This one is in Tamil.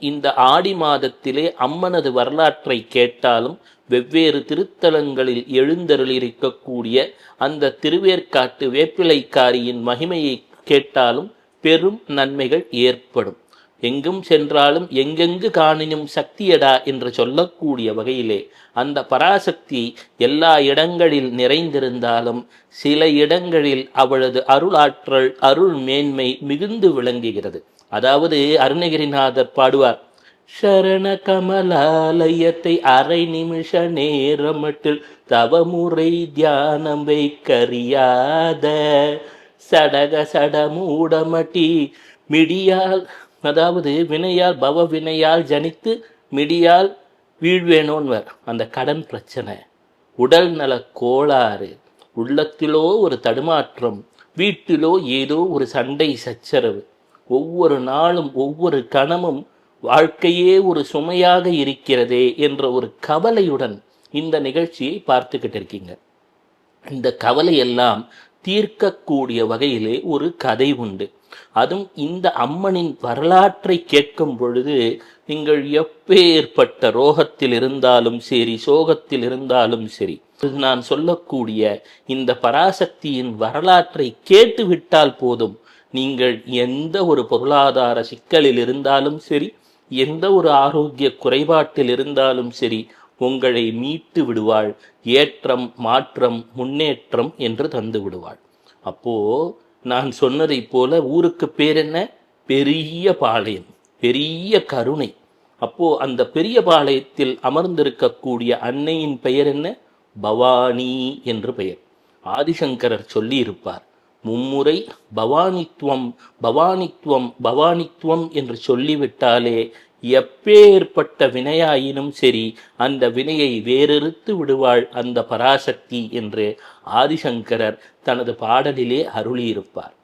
இந்த ஆடி மாதத்திலே அம்மனது வரலாற்றை கேட்டாலும் வெவ்வேறு திருத்தலங்களில் எழுந்தருளிருக்கக்கூடிய அந்த திருவேற்காட்டு வேப்பிலைக்காரியின் மகிமையை கேட்டாலும் பெரும் நன்மைகள் ஏற்படும். எங்கும் சென்றாலும் எங்கெங்கு காணினும் சக்தியடா என்று சொல்லக்கூடிய வகையிலே அந்த பராசக்தி எல்லா இடங்களில் நிறைந்திருந்தாலும் சில இடங்களில் அவளது அருளாற்றல் அருள் மேன்மை மிகுந்து விளங்குகிறது. அதாவது அருணகிரிநாதர் பாடுவார் சரண கமலாலயத்தை அரை நிமிஷ நேரமட்டில் தவமுறை தியானம் வைக்கறியாத. சடக சடமூடமட்டி மிடியால் அதாவது வினையால் பவ வினையால் ஜனித்து மிடியால் வீழ்வேனோன்வர் அந்த கடன் பிரச்சனை. உடல் நல கோளாறு. உள்ளத்திலோ ஒரு தடுமாற்றம். வீட்டிலோ ஏதோ ஒரு சண்டை சச்சரவு. ஒவ்வொரு நாளும் ஒவ்வொரு கணமும் வாழ்க்கையே ஒரு சுமையாக இருக்கிறதே என்ற ஒரு கவலையுடன் இந்த நிகழ்ச்சியை பார்த்துக்கிட்டு இருக்கீங்க. இந்த கவலையெல்லாம் தீர்க்கக்கூடிய வகையிலே ஒரு கதை உண்டு. அதுவும் இந்த அம்மனின் வரலாற்றை கேட்கும் பொழுது நீங்கள் எப்பேற்பட்ட ரோகத்தில் இருந்தாலும் சரி சோகத்தில் இருந்தாலும் சரி நான் சொல்லக்கூடிய இந்த பராசக்தியின் வரலாற்றை கேட்டுவிட்டால் போதும் நீங்கள் எந்த ஒரு பொருளாதார சிக்கலில் இருந்தாலும் சரி எந்த ஒரு ஆரோக்கிய குறைபாட்டில் இருந்தாலும் சரி உங்களை மீட்டு விடுவாள். ஏற்றம் மாற்றம் முன்னேற்றம் என்று தந்து விடுவாள். அப்போ நான் சொன்னதைப் போல ஊருக்கு பேர் என்ன? பெரிய பாளையம் பெரிய கருணை. அப்போ அந்த பெரிய பாளையத்தில் அமர்ந்திருக்கக்கூடிய அன்னையின் பெயர் என்ன? பவானி என்று பெயர். ஆதிசங்கரர் சொல்லியிருப்பார். மும்முறை பவானித்துவம் பவானித்துவம் பவானித்துவம் என்று சொல்லிவிட்டாலே எப்பேற்பட்ட வினையாயினும் சரி அந்த வினையை வேறெடுத்து விடுவாள் அந்த பராசக்தி என்று ஆதிசங்கரர் தனது பாடலிலே அருளியிருப்பார்.